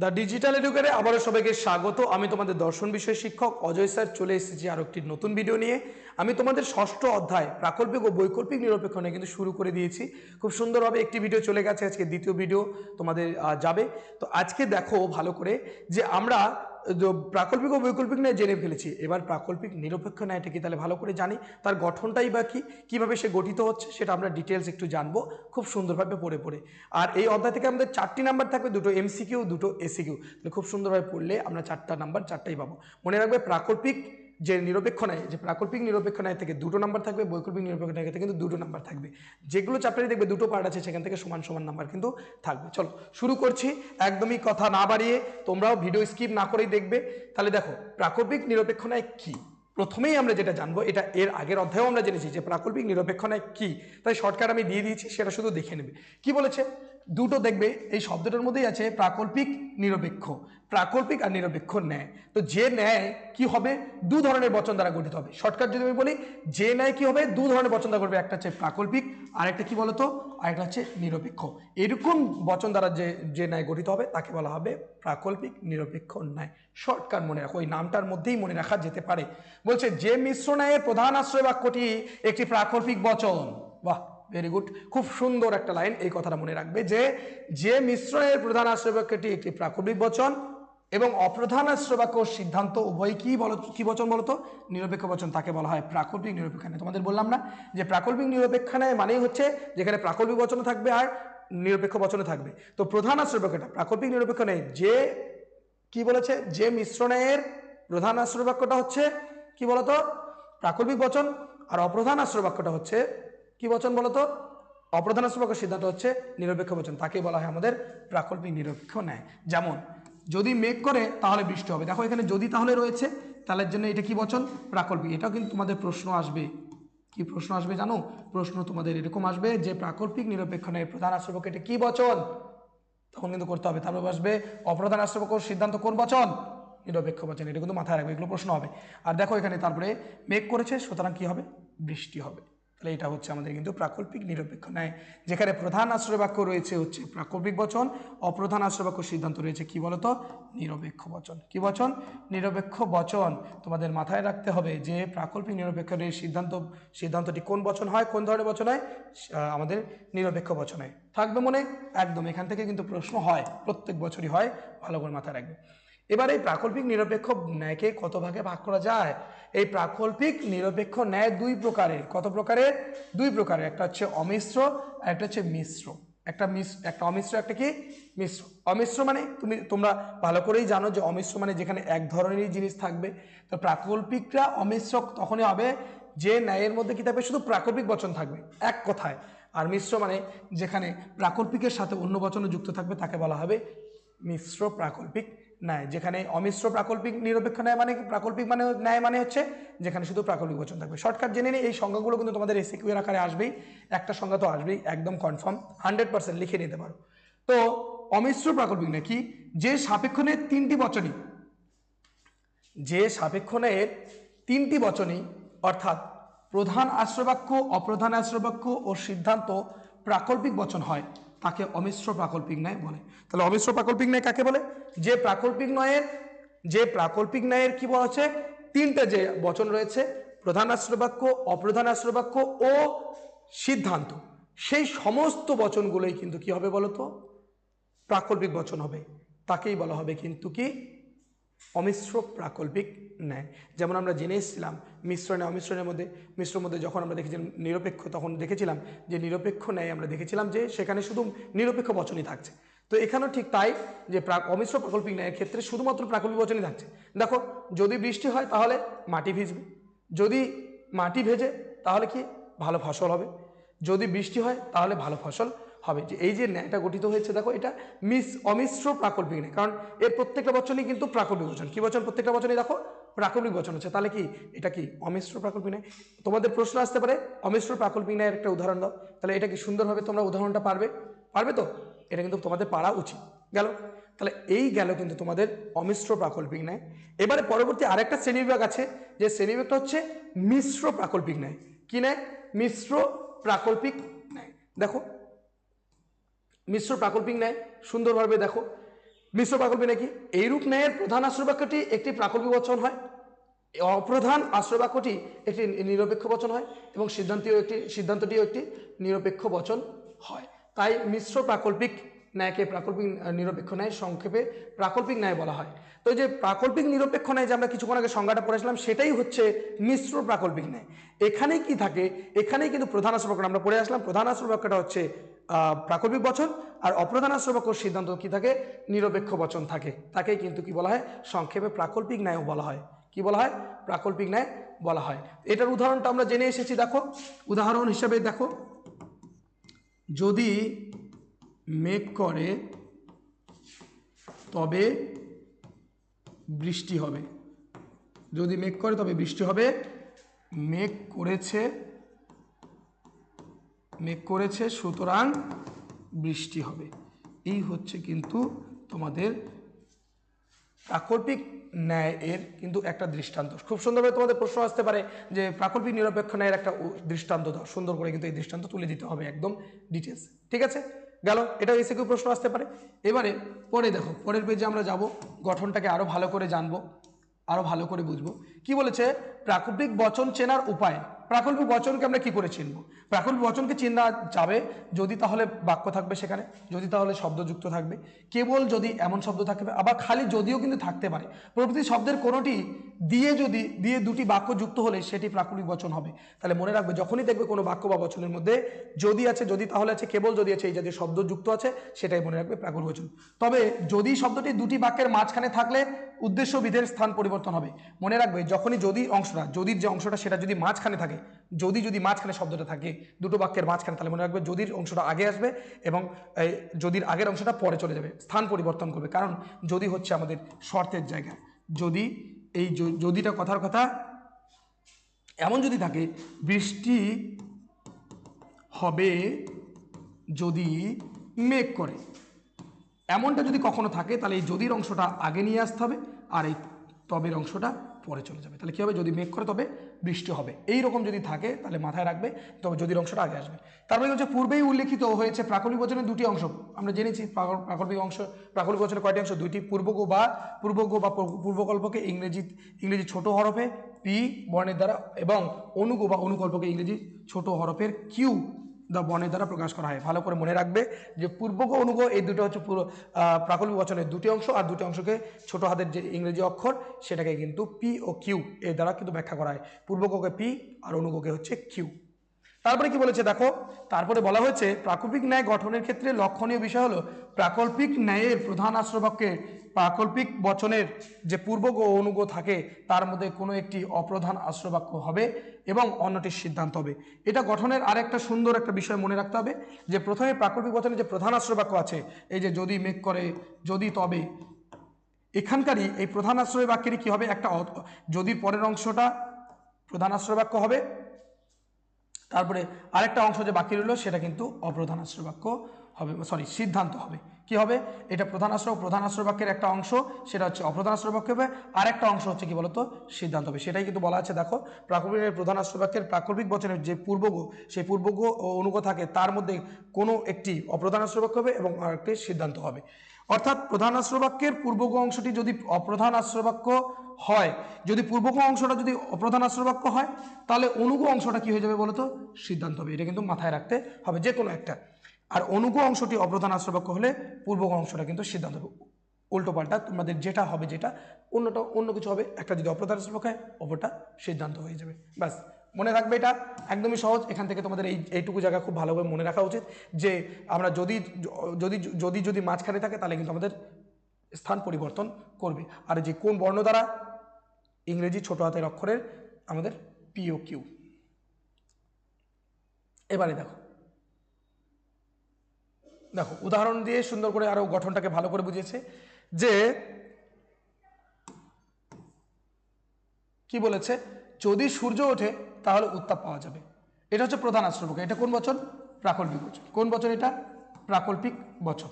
The digital এডুকেটে আবারও সবাইকে স্বাগত। আমি তোমাদের দর্শন বিষয় শিক্ষক অজয় স্যার, চলে এসেছি আর একটি নতুন ভিডিও নিয়ে। আমি তোমাদের ষষ্ঠ অধ্যায়, প্রাকল্পিক ও বৈকল্পিক নিরপেক্ষণে কিন্তু শুরু করে দিয়েছি। খুব সুন্দরভাবে একটি ভিডিও চলে গেছে, আজকে দ্বিতীয় ভিডিও তোমাদের যাবে। তো আজকে দেখো ভালো করে যে আমরা প্রাকল্পিক ও বৈকল্পিক ন্যায় জেনে ফেলেছি। এবার প্রাকল্পিক নিরপেক্ষ ন্যায়টা কি তাহলে ভালো করে জানি? তার গঠনটাই বা কী? কীভাবে সে গঠিত হচ্ছে, সেটা আমরা ডিটেলস একটু জানব। খুব সুন্দরভাবে পড়ে পড়ে। আর এই অধ্যায় থেকে আমাদের চারটি নাম্বার থাকবে, দুটো এমসিকিউ দুটো এসিকিউ তাহলে খুব সুন্দরভাবে পড়লে আমরা চারটা নাম্বার চারটাই পাবো। মনে রাখবে, প্রাকল্পিক যে নিরপেক্ষ ন্যায়, যে প্রাকল্পিক নিরপেক্ষ ন্যায় থেকে দুটো নাম্বার থাকবে, বৈকল্পিক নিরপেক্ষ ন্যায় থেকে কিন্তু দুটো নাম্বার থাকবে। যেগুলো চ্যাপ্টারে দেখবে দুটো পার্ট আছে, সেখান থেকে সমান সমান নাম্বার কিন্তু থাকবে। চলো, শুরু করছি, একদমই কথা না বাড়িয়ে তোমরাও ভিডিও স্কিপ না করেই দেখবে। তাহলে দেখো, প্রাকল্পিক নিরপেক্ষ ন্যায় কী? প্রথমেই আমরা যেটা জানব, এটা এর আগের অধ্যায়েও আমরা জেনেছি যে প্রাকল্পিক নিরপেক্ষ ন্যায় কী? তাই শর্টকাট আমি দিয়ে দিয়েছি, সেটা শুধু দেখে নেবে। কি বলেছে? দুটো দেখবে, এই শব্দটার মধ্যেই আছে প্রাকল্পিক নিরপেক্ষ। প্রাকল্পিক আর নিরপেক্ষ ন্যায়। তো যে ন্যায় কি হবে? দু ধরনের বচন দ্বারা গঠিত হবে। শর্টকাট যদি আমি বলি, যে ন্যায় কি হবে? দু ধরনের বচন দ্বারা করবে একটা হচ্ছে প্রাকল্পিক আর একটা কি বলতো? আরেকটা হচ্ছে নিরপেক্ষ। এরকম বচন দ্বারা যে যে ন্যায় গঠিত হবে, তাকে বলা হবে প্রাকল্পিক, নিরপেক্ষ ন্যায়। শর্টকাট মনে রাখো, ওই নামটার মধ্যেই মনে রাখা যেতে পারে। বলছে, যে মিশ্র ন্যায়ের প্রধান আশ্রয় বাক্যটি একটি প্রাকল্পিক বচন। বাহ ভেরি গুড খুব সুন্দর একটা লাইন এই কথাটা মনে রাখবে যে যে মিশ্রণের প্রধান আশ্রয় বাক্যটি একটি প্রাকল্পিক বচন এবং অপ্রধান বাক্য সিদ্ধান্ত উভয় কি বলো, কি বচন বলতো নিরপেক্ষ বচন তাকে বলা হয় প্রাকল্পিক নিরপেক্ষানে। তোমাদের বললাম না যে প্রাকল্পিক নিরপেক্ষানায় মানেই হচ্ছে যেখানে প্রাকল্পিক বচন থাকবে আর নিরপেক্ষ বচনে থাকবে। তো প্রধান বাক্যটা প্রাকল্পিক নিরপেক্ষ নেই। যে, কি বলেছে? যে মিশ্রণের প্রধান আশ্রয় বাক্যটা হচ্ছে কি বলতো প্রাকল্পিক বচন আর অপ্রধান আশ্রয় বাক্যটা হচ্ছে কি বচন বলতো অপ্রধান আশ্রয় বাক্য সিদ্ধান্ত হচ্ছে নিরপেক্ষ বচন। তাকে বলা হয় আমাদের প্রাকল্পিক নিরপেক্ষ ন্যায়। যেমন যদি মেঘ করে, তাহলে বৃষ্টি হবে। দেখো, এখানে যদি তাহলে রয়েছে তাহলে জন্য এটা কি বচন? প্রাকল্পিক। এটাও কিন্তু তোমাদের প্রশ্ন আসবে। কি প্রশ্ন আসবে জানো? প্রশ্ন তোমাদের এরকম আসবে যে প্রাকল্পিক নিরপেক্ষ ন্যায় প্রধান আশ্রবক এটা কি বচন? তখন কিন্তু করতে হবে। তারপর আসবে অপ্রধান আশ্রবক সিদ্ধান্ত কোন বচন? নিরপেক্ষ বচন। এটা কিন্তু মাথায় রাখবে, এগুলো প্রশ্ন হবে। আর দেখো এখানে তারপরে মেঘ করেছে, সুতরাং কি হবে? বৃষ্টি হবে। তাহলে এটা হচ্ছে আমাদের কিন্তু প্রাকল্পিক নিরপেক্ষ ন্যায়। যেখানে প্রধান আশ্রয় বাক্য রয়েছে হচ্ছে প্রাকল্পিক বচন, অপ্রধান আশ্রয় বাক্য সিদ্ধান্ত রয়েছে কি বলতো? নিরপেক্ষ বচন। কি বচন? নিরপেক্ষ বচন তোমাদের মাথায় রাখতে হবে যে প্রাকল্পিক নিরপেক্ষের সিদ্ধান্ত, সিদ্ধান্তটি কোন বচন হয়, কোন ধরনের বচন হয়? আমাদের নিরপেক্ষ বচন থাকবে মনে? একদম। এখান থেকে কিন্তু প্রশ্ন হয়, প্রত্যেক বছরই হয়। ভালো করে মাথায় রাখবে। এবার এই প্রাকল্পিক নিরপেক্ষ ন্যায়কে কত ভাগে ভাগ করা যায়? এই প্রাকল্পিক নিরপেক্ষ ন্যায় দুই প্রকারের। কত প্রকারের? দুই প্রকারের। একটা হচ্ছে অমিশ্র আর একটা হচ্ছে মিশ্র। একটা মিস একটা অমিশ্র, একটা কি? মিশ্র। অমিশ্র মানে তুমি, তোমরা ভালো করেই জানো যে অমিশ্র মানে যেখানে এক ধরনেরই জিনিস থাকবে। তো প্রাকল্পিকরা অমিশ্র তখনই হবে যে ন্যায়ের মধ্যে কি থাকবে? শুধু প্রাকল্পিক বচন থাকবে, এক কথায়। আর মিশ্র মানে যেখানে প্রাকল্পিকের সাথে অন্য বচনও যুক্ত থাকবে, তাকে বলা হবে মিশ্র প্রাকল্পিক ন্যায়, যেখানে অমিশ্র প্রাকল্পিক নিরপেক্ষ ন্যায় মানে প্রাকল্পিক মানে ন্যায় মানে হচ্ছে যেখানে শুধু প্রাকল্পিক বচন থাকবে। শর্টকাট জেনে নিই, এই সংজ্ঞাগুলো কিন্তু তোমাদের এসিকিউর আকারে আসবেই, একটা সংজ্ঞা তো আসবেই, একদম কনফার্ম হান্ড্রেড পার্সেন্ট লিখে নিতে পারো। তো অমিশ্র প্রাকল্পিক ন্যায় কি? যে সাপেক্ষণের তিনটি বচনই, যে সাপেক্ষণের তিনটি বচনই, অর্থাৎ প্রধান আশ্রবাক্য, অপ্রধান আশ্রবাক্য ও সিদ্ধান্ত প্রাকল্পিক বচন হয় তাকে অমিশ্র প্রাকল্পিক ন্যায় বলে। তাহলে অমিশ্র প্রাকল্পিক ন্যায় কাকে বলে? যে প্রাকল্পিক নয়ের যে প্রাকল্পিক ন্যায়ের কি বলা হচ্ছে? তিনটে যে বচন রয়েছে প্রধান আশ্রবাক্য অপ্রধান আশ্রবাক্য ও সিদ্ধান্ত। সেই সমস্ত বচনগুলোই কিন্তু কি হবে বলতো প্রাকল্পিক বচন হবে। তাকেই বলা হবে কিন্তু কি? অমিশ্র প্রাকল্পিক ন্যায় যেমন আমরা জেনে এসেছিলাম মিশ্রণে, অমিশ্রণের মধ্যে, মিশ্রের মধ্যে যখন আমরা দেখেছিলাম নিরপেক্ষ, তখন দেখেছিলাম যে নিরপেক্ষ ন্যায় আমরা দেখেছিলাম যে সেখানে শুধু নিরপেক্ষ বচনই থাকছে। তো এখানেও ঠিক তাই যে প্রাক অমিশ্র প্রাকল্পিক ন্যায়ের ক্ষেত্রে শুধুমাত্র প্রাকল্পিক বচনই থাকছে। দেখো, যদি বৃষ্টি হয় তাহলে মাটি ভিজবে, যদি মাটি ভেজে তাহলে কি ভালো ফসল হবে, যদি বৃষ্টি হয় তাহলে ভালো ফসল হবে। যে এই যে ন্যায়টা গঠিত হয়েছে, দেখো এটা মিস, অমিশ্র প্রাকল্পিক ন্যায়, কারণ এর প্রত্যেকটা বচনই কিন্তু প্রাকল্পিক বচন। কি বচন? প্রত্যেকটা বচনই দেখো প্রাকল্পিক বচন হচ্ছে। তাহলে কি? এটা কি অমিশ্র প্রাকল্পিক ন্যায়? তোমাদের প্রশ্ন আসতে পারে, অমিশ্র প্রাকল্পিক ন্যায়ের একটা উদাহরণ দাও। তাহলে এটা কি সুন্দরভাবে তোমরা উদাহরণটা পারবে? পারবে তো? এটা কিন্তু তোমাদের পারা উচিত। গেল? তাহলে এই গেল কিন্তু তোমাদের অমিশ্র প্রাকল্পিক ন্যায়। এবারে পরবর্তী আরেকটা শ্রেণীবিভাগ আছে, যে শ্রেণীবিভাগটা হচ্ছে মিশ্র প্রাকল্পিক ন্যায়। কি ন্যায়? মিশ্র প্রাকল্পিক ন্যায়। দেখো, মিশ্র প্রাকল্পিক ন্যায়, সুন্দরভাবে দেখো। মিশ্র প্রাকল্পিক নাকি? এইরূপ ন্যায়ের প্রধান আশ্রবাক্যটি একটি প্রাকল্পিক বচন হয়। অপ্রধান আশ্রবাক্যটি একটি নিরপেক্ষ বচন হয় এবং সিদ্ধান্তীয় একটি সিদ্ধান্তটিও একটি নিরপেক্ষ বচন হয়। তাই মিশ্র প্রাকল্পিক ন্যায়কে প্রাকল্পিক নিরপেক্ষ ন্যায় সংক্ষেপে প্রাকল্পিক ন্যায় বলা হয়। তো যে প্রাকল্পিক নিরপেক্ষ ন্যায় যে আমরা কিছুক্ষণ আগে সংজ্ঞাটা পড়েছিলাম, সেটাই হচ্ছে মিশ্র প্রাকল্পিক ন্যায়। এখানে কি থাকে, এখানেই কিন্তু প্রধান আশ্রবাক্য আমরা পড়ে আসলাম। প্রধান আশ্রবাক্যটা হচ্ছে প্রাকল্পিক বচন, আর অপ্রধান আশ্রবাক্য সিদ্ধান্ত কি থাকে, নিরপেক্ষ বচন থাকে। তাকেই কিন্তু কি বলা হয়, সংক্ষেপে প্রাকল্পিক ন্যায়ও বলা হয়। কি বলা হয়, প্রাকল্পিক ন্যায় বলা হয়। এটার উদাহরণটা আমরা জেনে এসেছি, দেখো। উদাহরণ হিসেবে দেখো, যদি মেঘ করে, তবে বৃষ্টি হবে। যদি মেঘ করে, তবে বৃষ্টি হবে। মেঘ করেছে মেঘ করেছে, সুতরাং বৃষ্টি হবে। এই হচ্ছে কিন্তু তোমাদের প্রাকল্পিক ন্যায় এর কিন্তু একটা দৃষ্টান্ত। খুব সুন্দরভাবে তোমাদের প্রশ্ন আসতে পারে যে প্রাকল্পিক নিরপেক্ষ ন্যায়ের একটা দৃষ্টান্ত সুন্দর করে কিন্তু এই দৃষ্টান্ত তুলে দিতে হবে একদম ডিটেলস ঠিক আছে? গেল? এটা এসে কেউ প্রশ্ন আসতে পারে? এবারে, পরে দেখো, পরের পেজে আমরা যাব, গঠনটাকে আরও ভালো করে জানব, আরও ভালো করে বুঝব। কি বলেছে? প্রাকৃতিক বচন চেনার উপায়। প্রাকল্পিক বচনকে আমরা কি করে চিনব? প্রাকল্পিক বচনকে চেনা যাবে যদি তাহলে বাক্য থাকবে সেখানে, যদি তাহলে শব্দযুক্ত থাকবে। কেবল যদি এমন শব্দ থাকবে, আবার খালি যদিও কিন্তু থাকতে পারে। প্রভৃতি শব্দের কোনোটি দিয়ে যদি, দিয়ে দুটি বাক্য যুক্ত হলে সেটি প্রাকৃতিক বচন হবে। তাহলে মনে রাখবে, যখনই দেখবে কোনো বাক্য বা বচনের মধ্যে যদি আছে, যদি তাহলে আছে, কেবল যদি আছে, এই জাতীয় শব্দ যুক্ত আছে, সেটাই মনে রাখবে প্রাকৃতিক বচন। তবে যদি শব্দটি দুটি বাক্যের মাঝখানে থাকলে উদ্দেশ্য বিধের স্থান পরিবর্তন হবে। মনে রাখবে, যখনই যদি অংশটা, যদির যে অংশটা সেটা যদি মাঝখানে থাকে, যদি যদি মাঝখানে শব্দটা থাকে, দুটো বাক্যের মাঝখানে, তাহলে মনে রাখবে যদির অংশটা আগে আসবে এবং যদির আগের অংশটা পরে চলে যাবে, স্থান পরিবর্তন করবে। কারণ যদি হচ্ছে আমাদের শর্তের জায়গা। যদি এই যদিটা কথার কথা, এমন যদি থাকে, বৃষ্টি হবে যদি মেঘ করে। এমনটা যদি কখনো থাকে, তাহলে এই যদির অংশটা আগে নিয়ে আসতে হবে, আর এই তবের অংশটা পরে চলে যাবে। তাহলে কী হবে? যদি মেঘ করে তবে বৃষ্টি হবে। এই রকম যদি থাকে, তাহলে মাথায় রাখবে, তবে যদি অংশটা আগে আসবে। তারপরে হচ্ছে পূর্বেই উল্লেখিত হয়েছে প্রাকল্পিক বচনের দুটি অংশ। আমরা জেনেছি প্রাক- প্রাকল্পিক অংশ প্রাকল্পিক বচনের কয়টি অংশ? দুইটি পূর্বক বা পূর্বজ্ঞ বা পূর্বকল্পকে ইংরেজি ইংরেজি ছোট হরফে পি বর্ণের দ্বারা এবং অনুগ বা অনুকল্পকে ইংরেজি ছোট হরফের কিউ দা বনের দ্বারা প্রকাশ করা হয়। ভালো করে মনে রাখবে যে পূর্বগ অনুগ, এই দুটো হচ্ছে পুরো প্রাকল্পিক বচনের দুটি অংশ আর দুটি অংশকে ছোট হাতের যে ইংরেজি অক্ষর সেটাকে কিন্তু পি ও কিউ এর দ্বারা কিন্তু ব্যাখ্যা করা হয়। পূর্বগকে পি আর অনুগকে হচ্ছে কিউ তারপরে কি বলেছে দেখো? তারপরে বলা হয়েছে, প্রাকল্পিক ন্যায় গঠনের ক্ষেত্রে লক্ষণীয় বিষয় হলো, প্রাকল্পিক ন্যায়ের প্রধান আশ্রবাক্যে প্রাকল্পিক বচনের যে পূর্বগ ও অনুগ থাকে, তার মধ্যে কোনো একটি অপ্রধান আশ্রবাক্য হবে এবং অন্যটির সিদ্ধান্ত হবে। এটা গঠনের আরেকটা সুন্দর একটা বিষয় মনে রাখতে হবে যে, প্রথমে প্রাকল্পিক বচনের যে প্রধান আশ্রবাক্য আছে, এই যে যদি মেঘ করে, যদি তবে, এখানকারই এই প্রধান আশ্রয় বাক্যেরই কী হবে? একটা যদির পরের অংশটা প্রধান আশ্রয় বাক্য হবে, তারপরে আরেকটা অংশ যে বাকি রইল, সেটা কিন্তু অপ্রধান আশ্রয় বাক্য হবে সরি সিদ্ধান্ত হবে। কি হবে? এটা প্রধান আশ্রয় প্রধান আশ্রয় বাক্যের একটা অংশ, সেটা হচ্ছে অপ্রধান আশ্রয় বাক্য হবে। আরেকটা অংশ হচ্ছে কি বলতো? সিদ্ধান্ত হবে। সেটাই কিন্তু বলা আছে, দেখো, প্রাকল্পিক প্রধান আশ্রয় বাক্যের প্রাকল্পিক বচনের যে পূর্বগ, সেই পূর্বগ অনুগ থাকে, তার মধ্যে কোনো একটি অপ্রধান আশ্রয় বাক্য হবে এবং আরেকটি সিদ্ধান্ত হবে। অর্থাৎ প্রধান আশ্রবাক্যের পূর্বগ অংশটি যদি অপ্রধান আশ্রবাক্য হয়, যদি পূর্বগ অংশটা যদি অপ্রধান আশ্রবাক্য হয়, তাহলে অনুগ অংশটা কি হয়ে যাবে বলতো? সিদ্ধান্ত হবে। এটা কিন্তু মাথায় রাখতে হবে যে কোনো একটা। আর অনুগ অংশটি অপ্রধান আশ্রবাক্য হলে পূর্বগ অংশটা কিন্তু সিদ্ধান্ত উল্টো পাল্টা তোমাদের যেটা হবে যেটা, অন্যটা, অন্য কিছু হবে, একটা যদি অপ্রধান আশ্রবাক্য হয়, অপরটা সিদ্ধান্ত হয়ে যাবে। ব্যাস, মনে রাখবে এটা একদমই সহজ। এখান থেকে তোমাদের এই, এইটুকু জায়গা খুব ভালোভাবে মনে রাখা উচিত যে আমরা যদি যদি যদি যদি মাঝখানে থাকে, তাহলে কিন্তু আমাদের স্থান পরিবর্তন করবে। আর যে কোন বর্ণ দ্বারা? ইংরেজি ছোট হাতের অক্ষরের আমাদের পিও কিউ এবারে দেখো। দেখো, উদাহরণ দিয়ে সুন্দর করে আরও গঠনটাকে ভালো করে বুঝিয়েছে যে কি বলেছে? যদি সূর্য ওঠে, তাহলে উত্তাপ পাওয়া যাবে। এটা হচ্ছে প্রধান আশ্রবক। এটা কোন বছর? প্রাকল্পিক বচন কোন বছর এটা? প্রাকল্পিক বচন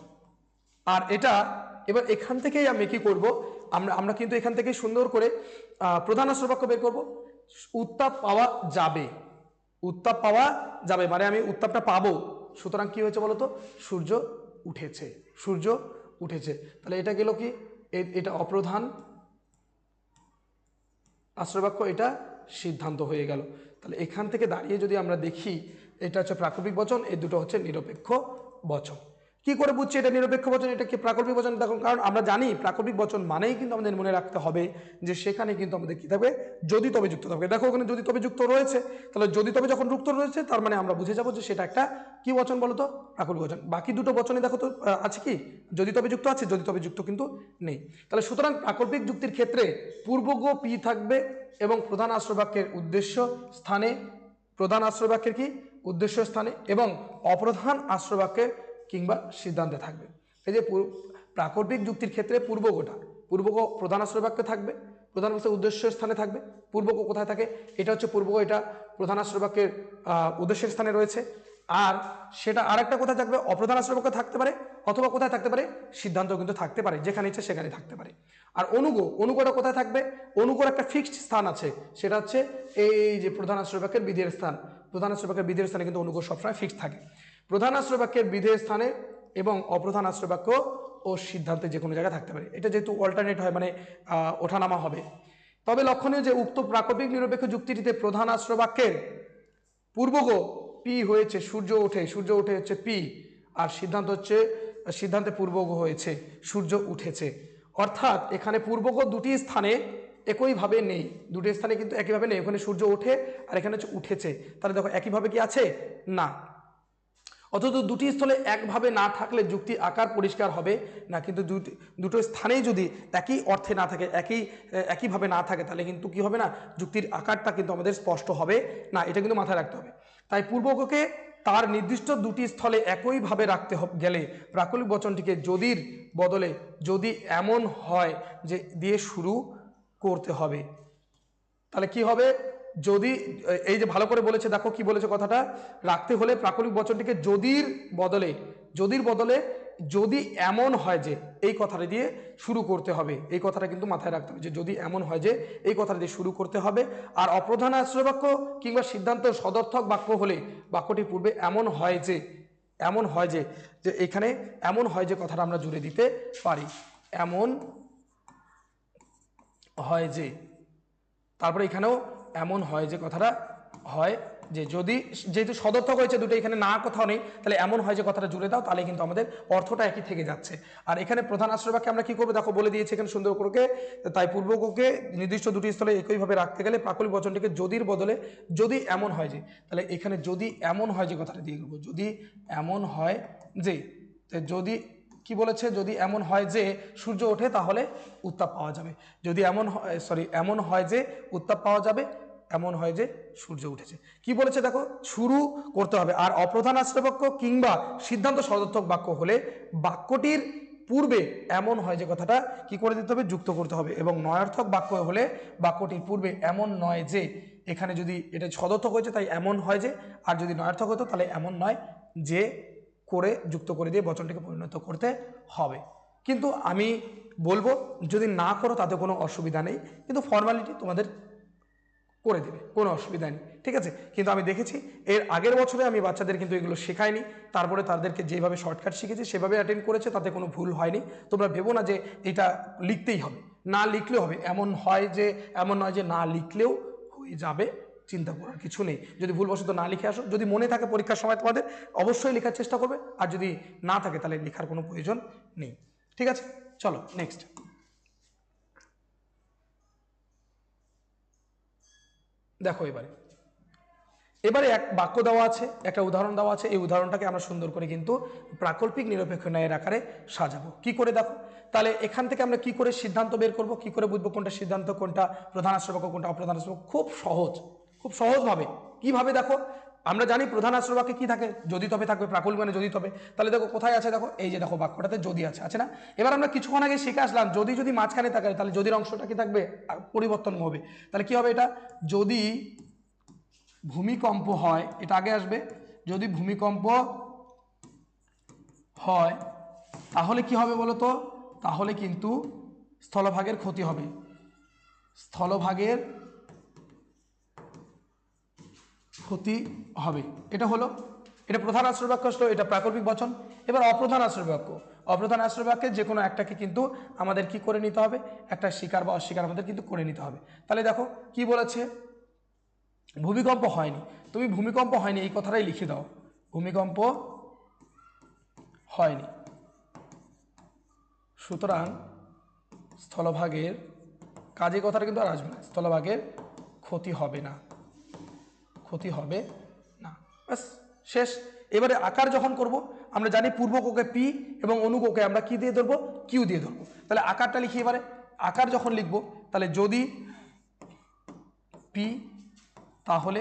আর এটা, এবার এখান থেকেই আমি কি করব? আমরা আমরা কিন্তু এখান থেকে সুন্দর করে প্রধান আশ্রবাক্য বের করব। উত্তাপ পাওয়া যাবে। উত্তাপ পাওয়া যাবে মানে আমি উত্তাপটা পাবো। সুতরাং কি হয়েছে বলতো? সূর্য উঠেছে সূর্য উঠেছে। তাহলে এটা গেল কি? এটা অপ্রধান আশ্রয়বাক্য, এটা সিদ্ধান্ত হয়ে গেল। তাহলে এখান থেকে দাঁড়িয়ে যদি আমরা দেখি, এটা হচ্ছে প্রাকৃতিক বচন, এই দুটো হচ্ছে নিরপেক্ষ বচন। কি করে বুঝছি এটা নিরপেক্ষ বচন? এটা কি প্রাকল্পিক বচন? দেখো কারণ আমরা জানি প্রাকল্পিক বচন মানেই কিন্তু আমাদের মনে রাখতে হবে যে সেখানে কিন্তু আমাদের কি থাকবে? যদি তবে যুক্ত থাকবে। দেখো, ওখানে যদি তবে যুক্ত রয়েছে, তাহলে যদি তবে যখন যুক্ত রয়েছে, তার মানে আমরা বুঝে যাব যে সেটা একটা কি বচন বলো তো প্রাকল্পিক বচন। বাকি দুটো বচনে দেখো তো আছে কি? যদি তবে যুক্ত আছে, যদি তবে যুক্ত কিন্তু নেই। তাহলে সুতরাং প্রাকল্পিক যুক্তির ক্ষেত্রে পূর্বগ পি থাকবে এবং প্রধান আশ্রবাক্যের উদ্দেশ্য স্থানে, প্রধান আশ্রবাক্যের কি? উদ্দেশ্য স্থানে এবং অপ্রধান আশ্রবাক্যের কিংবা সিদ্ধান্তে থাকবে। এই যে পূর- প্রাকল্পিক যুক্তির ক্ষেত্রে পূর্বগোটা পূর্বগ প্রধান আশ্রবাক্যে থাকবে প্রধান আশ্রয় উদ্দেশ্য স্থানে থাকবে পূর্বক কোথায় থাকে এটা হচ্ছে পূর্বক এটা প্রধান আশ্রবাক্যের আহ, উদ্দেশ্যের স্থানে রয়েছে। আর সেটা আর একটা কোথায় থাকবে অপ্রধান আশ্রবাক্য থাকতে পারে অথবা কোথায় থাকতে পারে সিদ্ধান্ত কিন্তু থাকতে পারে যেখানে ইচ্ছে সেখানে থাকতে পারে। আর অনুগো অনুগোটা কোথায় থাকবে অনুগোর একটা ফিক্সড স্থান আছে সেটা হচ্ছে এই যে প্রধান আশ্রয়বাক্যের বিধের স্থান। প্রধান আশ্রয়বাক্যের বিধের স্থানে কিন্তু অনুগো সবসময় ফিক্সড থাকে। প্রধান আশ্রয়বাক্যের বিধের স্থানে এবং অপ্রধান আশ্রয়বাক্য ও সিদ্ধান্তে যে কোনো জায়গায় থাকতে পারে। এটা যেহেতু অল্টারনেট হয় মানে ওঠানামা হবে। তবে লক্ষণীয় যে উক্ত প্রাকল্পিক নিরপেক্ষ যুক্তিটিতে প্রধান আশ্রবাক্যের পূর্বগ পি হয়েছে সূর্য ওঠে, সূর্য উঠে হচ্ছে পি আর সিদ্ধান্ত হচ্ছে, সিদ্ধান্তে পূর্বগ হয়েছে, সূর্য উঠেছে। অর্থাৎ এখানে পূর্বগ দুটি স্থানে একইভাবে নেই। দুটি স্থানে কিন্তু একইভাবে নেই। ওখানে সূর্য ওঠে আর এখানে হচ্ছে উঠেছে। তাহলে দেখো একইভাবে কি আছে? না। অথচ দুটি স্থলে একভাবে না থাকলে যুক্তি আকার পরিষ্কার হবে না। কিন্তু দুটি স্থানেই যদি একই অর্থে না থাকে, একই একইভাবে না থাকে, তাহলে কিন্তু কি হবে না? যুক্তির আকারটা কিন্তু আমাদের স্পষ্ট হবে না। এটা কিন্তু মাথায় রাখতে হবে। তাই পূর্বককে তার নির্দিষ্ট দুটি স্থলে একইভাবে রাখতে গেলে প্রাকলিক বচনটিকে যদির বদলে যদি এমন হয় যে দিয়ে শুরু করতে হবে। তাহলে কি হবে? যদি, এই যে ভালো করে বলেছে, দেখো কি বলেছে কথাটা, রাখতে হলে প্রাকৃতিক বচনটিকে যদির বদলে যদির বদলে যদি এমন হয় যে, এই কথাটা দিয়ে শুরু করতে হবে। এই কথাটা কিন্তু মাথায় রাখতে হবে যে, যদি এমন হয় যে, এই কথাটা দিয়ে শুরু করতে হবে। আর অপ্রধান আশ্রয় বাক্য কিংবা সিদ্ধান্ত সদর্থক বাক্য হলে বাক্যটির পূর্বে এমন হয় যে, এমন হয় যে যে এখানে এমন হয় যে কথাটা আমরা জুড়ে দিতে পারি। এমন হয় যে, তারপরে এখানেও এমন হয় যে কথাটা হয় যে, যদি যেহেতু সদর্থক হয়েছে দুটো, এখানে না কোথাও নেই, তাহলে এমন হয় যে কথাটা জুড়ে দাও, তাহলে কিন্তু আমাদের অর্থটা একই থেকে যাচ্ছে। আর এখানে প্রধান আশ্রয়বাক্যে আমরা কি করব? দেখো, বলে দিয়েছি এখানে সুন্দর করে তাই পূর্বককে নির্দিষ্ট দুটি স্থলে একইভাবে রাখতে গেলে প্রাকলিক বচনটিকে যদির বদলে যদি এমন হয় যে, তাহলে এখানে যদি এমন হয় যে কথাটা দিয়ে দেবো, যদি এমন হয় যে যদি কি বলেছে? যদি এমন হয় যে সূর্য ওঠে, তাহলে উত্তাপ পাওয়া যাবে। যদি এমন সরি এমন হয় যে উত্তাপ পাওয়া যাবে, এমন হয় যে সূর্য উঠেছে। কি বলেছে দেখো? শুরু করতে হবে। আর অপ্রধান আশ্রয়বাক্য কিংবা সিদ্ধান্ত সদর্থক বাক্য হলে বাক্যটির পূর্বে এমন হয় যে কথাটা কি করে দিতে হবে? যুক্ত করতে হবে। এবং নয়ার্থক বাক্য হলে বাক্যটির পূর্বে এমন নয় যে এখানে যদি এটা সদর্থক হয়েছে, তাই এমন হয় যে, আর যদি নয়ার্থক হতো, তাহলে এমন নয় যে করে, যুক্ত করে দিয়ে বচনটিকে পরিণত করতে হবে। কিন্তু আমি বলব, যদি না করো তাতে কোনো অসুবিধা নেই। কিন্তু ফর্মালিটি তোমাদের করে দেবে, কোনো অসুবিধা নেই। ঠিক আছে? কিন্তু আমি দেখেছি, এর আগের বছরে আমি বাচ্চাদের কিন্তু এগুলো শেখাইনি। তারপরে তাদেরকে যেভাবে শর্টকাট শিখেছি, সেভাবে অ্যাটেন্ড করেছে, তাতে কোনো ভুল হয়নি। তোমরা ভেবো না যে এটা লিখতেই হবে। না লিখলেও হবে। এমন হয় যে, এমন নয় যে না লিখলেও হয়ে যাবে। চিন্তা করার কিছু নেই। যদি ভুলবশত না লিখে আসো, যদি মনে থাকে পরীক্ষার সময় তোমাদের, অবশ্যই লেখার চেষ্টা করবে। আর যদি না থাকে, তাহলে লেখার কোনো প্রয়োজন নেই। ঠিক আছে? চলো নেক্সট দেখো এবারে। এবারে এক বাক্য দেওয়া আছে, একটা উদাহরণ দেওয়া আছে। এই উদাহরণটাকে আমরা সুন্দর করে কিন্তু প্রাকল্পিক নিরপেক্ষ ন্যায়ের আকারে সাজাবো। কি করে দেখো? তাহলে এখান থেকে আমরা কি করে সিদ্ধান্ত বের করব? কি করে বুঝব কোনটা সিদ্ধান্ত, কোনটা প্রধান আশ্রবাক্য কোনটা অপ্রধান আশ্রবাক্য খুব সহজ। খুব সহজভাবে। কীভাবে দেখো? আমরা জানি প্রধান আশ্রবাক্যে কি থাকে? যদি তবে থাকবে প্রাকল্পিক মানে যদি তবে। তাহলে দেখো, কোথায় আছে দেখো? এই যে দেখো বাক্যটাতে যদি আছে আছে না? এবার আমরা কিছুক্ষণ আগে শিখে আসলাম, যদি যদি মাঝখানে থাকে, তাহলে যদির অংশটা কি থাকবে? পরিবর্তন হবে। তাহলে কি হবে এটা? যদি ভূমিকম্প হয়, এটা আগে আসবে। যদি ভূমিকম্প হয়, তাহলে কি হবে বলো তো তাহলে কিন্তু স্থলভাগের ক্ষতি হবে। স্থলভাগের ক্ষতি হবে। এটা হলো, এটা প্রধান আশ্রয় বাক্য আসলো এটা প্রাকল্পিক বচন। এবার অপ্রধান আশ্রয় বাক্য। অপ্রধান আশ্রয় বাক্যে যে কোনো একটাকে কিন্তু আমাদের কি করে নিতে হবে? একটা স্বীকার বা অস্বীকার আমাদের কিন্তু করে নিতে হবে। তাহলে দেখো, কি বলেছে? ভূমিকম্প হয়নি। তুমি ভূমিকম্প হয়নি, এই কথাটাই লিখে দাও। ভূমিকম্প হয়নি। সুতরাং স্থলভাগের কাজে কথাটা কিন্তু আর আসবে না। স্থলভাগের ক্ষতি হবে না। ক্ষতি হবে? না। ব্যাস, শেষ। এবারে আকার যখন করব, আমরা জানি পূর্বকোকে পি এবং অনুকোকে আমরা কি দিয়ে ধরবো? কিউ দিয়ে ধরবো। তাহলে আকারটা লিখি এবারে। আকার যখন লিখব, তাহলে যদি পি, তাহলে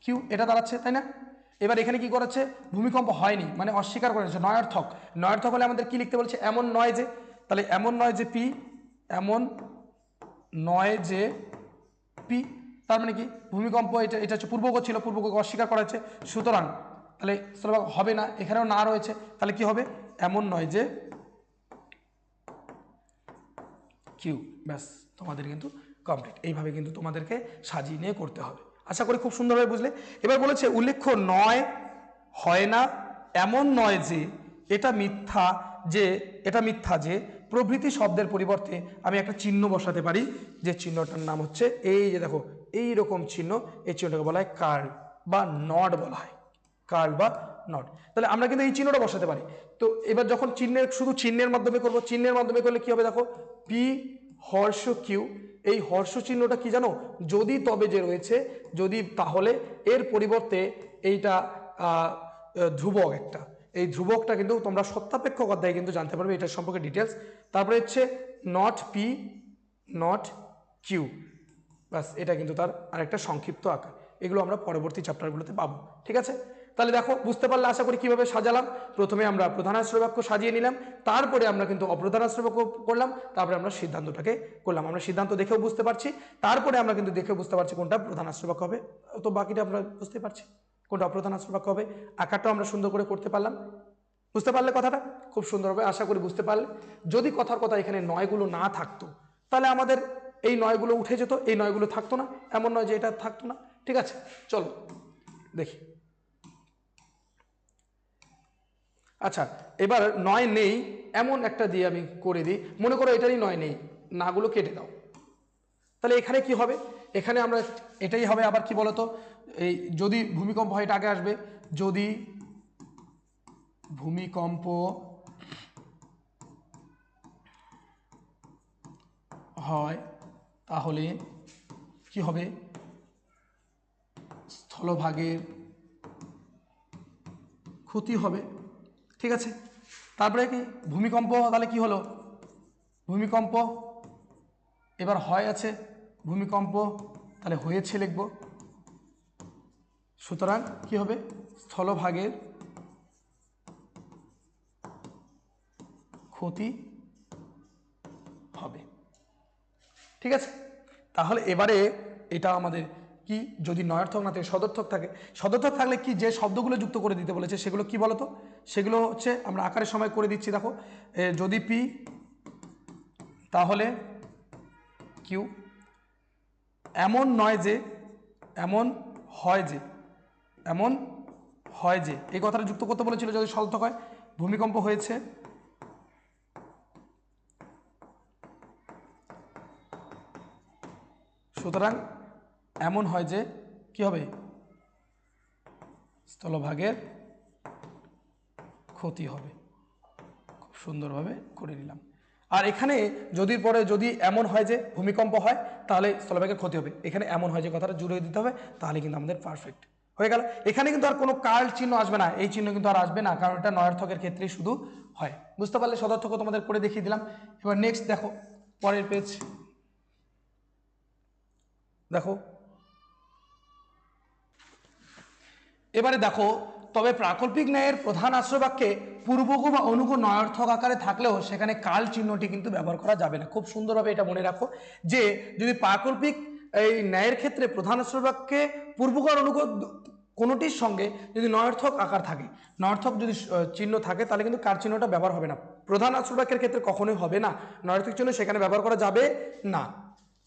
কিউ, এটা দাঁড়াচ্ছে, তাই না? এবার এখানে কি করাচ্ছে? ভূমিকম্প হয়নি মানে অস্বীকার করেছে, নয়ার্থক। নয়ার্থক হলে আমাদের কি লিখতে বলছে? এমন নয় যে, তাহলে এমন নয় যে পি, এমন নয় যে পি। তার মানে কি? ভূমিকম্প এটা এটা হচ্ছে পূর্বক ছিল পূর্বককে অস্বীকার করা সুতরাং, তাহলে স্থলভাগ হবে না, এখানেও না রয়েছে। তাহলে কি হবে? এমন নয় যে কিউ ব্যাস, তোমাদের কিন্তু কমপ্লিট এইভাবে কিন্তু তোমাদেরকে সাজিয়ে নিয়ে করতে হবে। আশা করি খুব সুন্দরভাবে বুঝলে। এবার বলেছে, উল্লেখ্য নয়, হয় না, এমন নয় যে এটা মিথ্যা, যে, এটা মিথ্যা যে প্রভৃতি শব্দের পরিবর্তে আমি একটা চিহ্ন বসাতে পারি। যে চিহ্নটার নাম হচ্ছে এই যে দেখো এই রকম চিহ্ন, এই চিহ্নটাকে বলা হয় কার্ল বা নট বলা হয়। কার্ল বা নট তাহলে আমরা কিন্তু এই চিহ্নটা বসাতে পারি। তো এবার যখন চিহ্নের, শুধু চিহ্নের মাধ্যমে করব, চিহ্নের মাধ্যমে করলে কি হবে দেখো? পি হর্ষ কিউ এই হর্ষ চিহ্নটা কি জানো? যদি তবে যে রয়েছে, যদি তাহলে এর পরিবর্তে এইটা ধ্রুবক একটা। এই ধ্রুবকটা কিন্তু তোমরা সত্যাপেক্ষক অধ্যায়ে কিন্তু জানতে পারবে এটার সম্পর্কে ডিটেলস তারপরে হচ্ছে নট পি নট কিউ বাস এটা কিন্তু তার আরেকটা সংক্ষিপ্ত আকার। এগুলো আমরা পরবর্তী চ্যাপ্টারগুলোতে পাবো, ঠিক আছে? তাহলে দেখো, বুঝতে পারলে আশা করি কীভাবে সাজালাম। প্রথমে আমরা প্রধান আশ্রয় বাক্য সাজিয়ে নিলাম, তারপরে আমরা কিন্তু অপ্রধান আশ্রয় বাক্য করলাম, তারপরে আমরা সিদ্ধান্তটাকে করলাম। আমরা সিদ্ধান্ত দেখেও বুঝতে পারছি, তারপরে আমরা কিন্তু দেখে বুঝতে পারছি কোনটা প্রধান আশ্রয় বাক্য হবে। তো বাকিটা আমরা বুঝতে পারছি, কোনটা অপ্রধান আশ্রয় বাক্য হবে। আকারটাও আমরা সুন্দর করে করতে পারলাম। বুঝতে পারলে কথাটা? খুব সুন্দরভাবে আশা করি বুঝতে পারলে। যদি কথার কথা এখানে নয়গুলো না থাকতো, তাহলে আমাদের এই নয়গুলো উঠে যেত, এই নয়গুলো থাকতো না, এমন নয় যে এটা থাকতো না। ঠিক আছে, চলো, দেখি। আচ্ছা এবার নয় নেই, এমন একটা দিয়ে আমি করে দিই। মনে করো এটারই নয় নেই, নাগুলো কেটে দাও। তাহলে এখানে কি হবে? এখানে আমরা এটাই হবে, আবার কি বলতো? এই যদি ভূমিকম্প হয়, এটা আগে আসবে। যদি ভূমিকম্প হয় তাহলে কি হবে? স্থলভাগের ক্ষতি হবে। ঠিক আছে? তারপরে কি? ভূমিকম্প, তাহলে কি হলো? ভূমিকম্প এবার হয় আছে। ভূমিকম্প, তাহলে হয়েছে লিখব। সুতরাং কি হবে? স্থলভাগের ক্ষতি ঠিক আছে? তাহলে এবারে এটা আমাদের কি, যদি নয়ার্থক না থাকে, সদর্থক থাকে। সদর্থক থাকলে কি যে শব্দগুলো যুক্ত করে দিতে বলেছে, সেগুলো কি বলতো? সেগুলো হচ্ছে আমরা আকারের সময় করে দিচ্ছি, দেখো। যদি পি, তাহলে কিউ, এমন নয় যে, এমন হয় যে, এমন হয় যে। এই কথাটা যুক্ত করতে বলেছিল যদি সদর্থক হয়। ভূমিকম্প হয়েছে সুতরাং এমন হয় যে কি হবে? স্থলভাগের ক্ষতি হবে। খুব সুন্দরভাবে করে নিলাম। আর এখানে যদি পরে যদি এমন হয় যে ভূমিকম্প হয়, তাহলে স্থলভাগের ক্ষতি হবে। এখানে এমন হয় যে কথাটা জুড়ে দিতে হবে, তাহলে কিন্তু আমাদের পারফেক্ট হয়ে গেল। এখানে কিন্তু আর কোনো কাল চিহ্ন আসবে না। এই চিহ্ন কিন্তু আর আসবে না, কারণ এটা নয়ার্থকের ক্ষেত্রেই শুধু হয়। বুঝতে পারলে সদর্থক তোমাদের করে দেখিয়ে দিলাম। এবার নেক্সট দেখো, পরের পেজ দেখো। এবারে দেখো, তবে প্রাকল্পিক ন্যায়ের প্রধান আশ্রয়বাক্যে পূর্বগু বা অনুগু নয়ার্থক আকারে থাকলেও সেখানে কাল চিহ্নটি কিন্তু ব্যবহার করা যাবে না। খুব সুন্দরভাবে এটা মনে রাখো যে, যদি প্রাকল্পিক এই ন্যায়ের ক্ষেত্রে প্রধান আশ্রয়বাক্যে পূর্বগু আর অনুগু কোনোটির সঙ্গে যদি নয়ার্থক আকার থাকে, নয়ার্থক যদি চিহ্ন থাকে, তাহলে কিন্তু কার চিহ্নটা ব্যবহার হবে না। প্রধান আশ্রয়বাক্যের ক্ষেত্রে কখনোই হবে না। নয়ার্থক চিহ্ন সেখানে ব্যবহার করা যাবে না।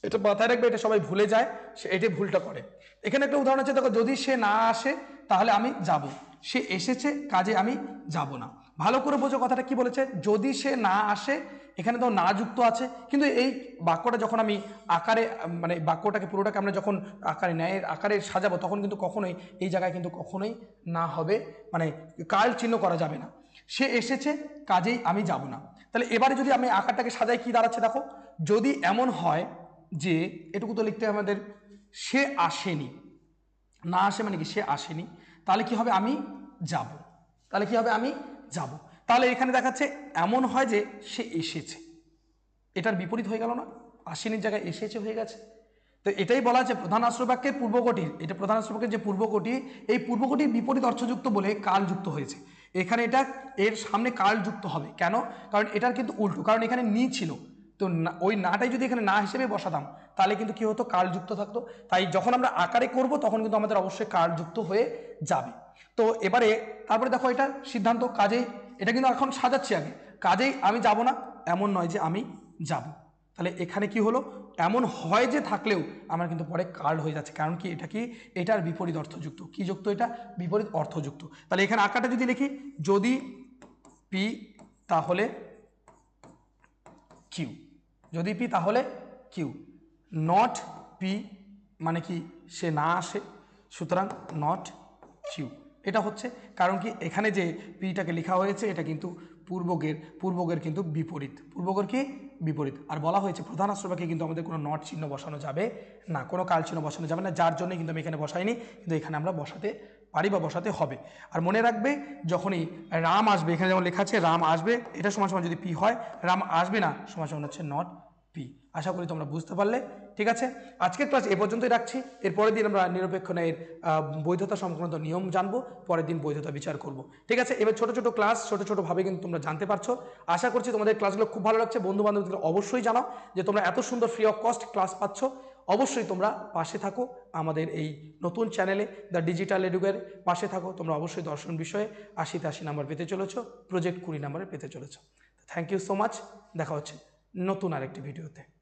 এটা মাথায় রাখবে, এটা সবাই ভুলে যায়, সে এটাই ভুলটা করে। এখানে একটা উদাহরণ আছে, দেখো, যদি সে না আসে, তাহলে আমি যাব। সে এসেছে, কাজে আমি যাব না। ভালো করে বোঝো কথাটা কি বলেছে? যদি সে না আসে, এখানে তো না যুক্ত আছে, কিন্তু এই বাক্যটা যখন আমি আকারে মানে বাক্যটাকে, পুরোটাকে আমরা যখন আকারে ন্যায়ের আকারে সাজাবো, তখন কিন্তু কখনোই এই জায়গায় কিন্তু কখনোই না হবে মানে কাল চিহ্ন করা যাবে না। সে এসেছে, কাজেই আমি যাব না। তাহলে এবারে যদি আমি আকারটাকে সাজাই, কি দাঁড়াচ্ছে দেখো? যদি এমন হয় যে এটুকু তো লিখতে আমাদের সে আসেনি। না আসে মানে কি সে আসেনি। তাহলে কি হবে আমি যাব। তাহলে কি হবে আমি যাব। তাহলে এখানে দেখাচ্ছে এমন হয় যে সে এসেছে। এটার বিপরীত হয়ে গেল না? আসেনির জায়গায় এসেছে হয়ে গেছে। তো এটাই বলা আছে প্রধান আশ্রবাক্যের পূর্বকটির এটা প্রধান আশ্রবাক্যের যে পূর্বকটি, এই পূর্বকটির বিপরীত অর্থযুক্ত বলে কাল যুক্ত হয়েছে। এখানে এটা এর সামনে কাল যুক্ত হবে। কেন? কারণ এটার কিন্তু উল্টো। কারণ এখানে নি ছিল। তো ওই নাটাই যদি এখানে না হিসেবে বসাতাম, তাহলে কিন্তু কি হতো? কাল যুক্ত থাকতো। তাই যখন আমরা আকারে করব, তখন কিন্তু আমাদের অবশ্যই কাল যুক্ত হয়ে যাবে। তো এবারে, তারপরে দেখো এটা সিদ্ধান্ত, কাজেই এটা কিন্তু এখন সাজাচ্ছি আগে কাজেই আমি যাব না, এমন নয় যে আমি যাব। তাহলে এখানে কি হলো? এমন হয় যে থাকলেও আমার কিন্তু পরে কার্ড হয়ে যাচ্ছে। কারণ কি? এটা কি? এটার বিপরীত অর্থযুক্ত। কি যুক্ত এটা? বিপরীত অর্থযুক্ত। তাহলে এখানে আঁকাটা যদি লিখি, যদি পি তাহলে কিউ। যদি পি তাহলে কিউ নট পি মানে কি সে না আসে, সুতরাং নট কিউ এটা হচ্ছে কারণ কি এখানে যে পিটাকে লেখা হয়েছে, এটা কিন্তু পূর্বকের পূর্বকের কিন্তু বিপরীত। পূর্বকের কি? বিপরীত। আর বলা হয়েছে প্রধান আশ্রবাকে কিন্তু আমাদের কোনো নট চিহ্ন বসানো যাবে না, কোনো কাল চিহ্ন বসানো যাবে না, যার জন্য কিন্তু আমি এখানে বসাইনি, কিন্তু এখানে আমরা বসাতে পারি বা বসাতে হবে। আর মনে রাখবে, যখনই রাম আসবে, এখানে যেমন লেখা আছে, রাম আসবে, এটা সমান সমান যদি পি হয়, রাম আসবে না, সমান সমান হচ্ছে নট পি আশা করি তোমরা বুঝতে পারলে, ঠিক আছে? আজকের ক্লাস এ পর্যন্তই রাখছি। এর পরের দিন আমরা নিরপেক্ষ ন্যায়ের বৈধতা সংক্রান্ত নিয়ম জানব, পরের দিন বৈধতা বিচার করব। ঠিক আছে? এবার ছোট ছোট ক্লাস ছোট ছোট ভাবে কিন্তু তোমরা জানতে পারছ। আশা করছি তোমাদের ক্লাসগুলো খুব ভালো লাগছে। বন্ধু বান্ধবদের অবশ্যই জানাও যে তোমরা এত সুন্দর ফ্রি অফ কস্ট ক্লাস পাচ্ছ। অবশ্যই তোমরা পাশে থাকো আমাদের এই নতুন চ্যানেলে দ্য ডিজিটাল এডুকের পাশে থাকো। তোমরা অবশ্যই দর্শন বিষয়ে আশিতে আশি নাম্বার পেতে চলেছ, প্রজেক্ট কুড়ি নাম্বারে পেতে চলেছ। থ্যাংক ইউ সো মাচ দেখা হচ্ছে নতুন আরেকটি ভিডিওতে।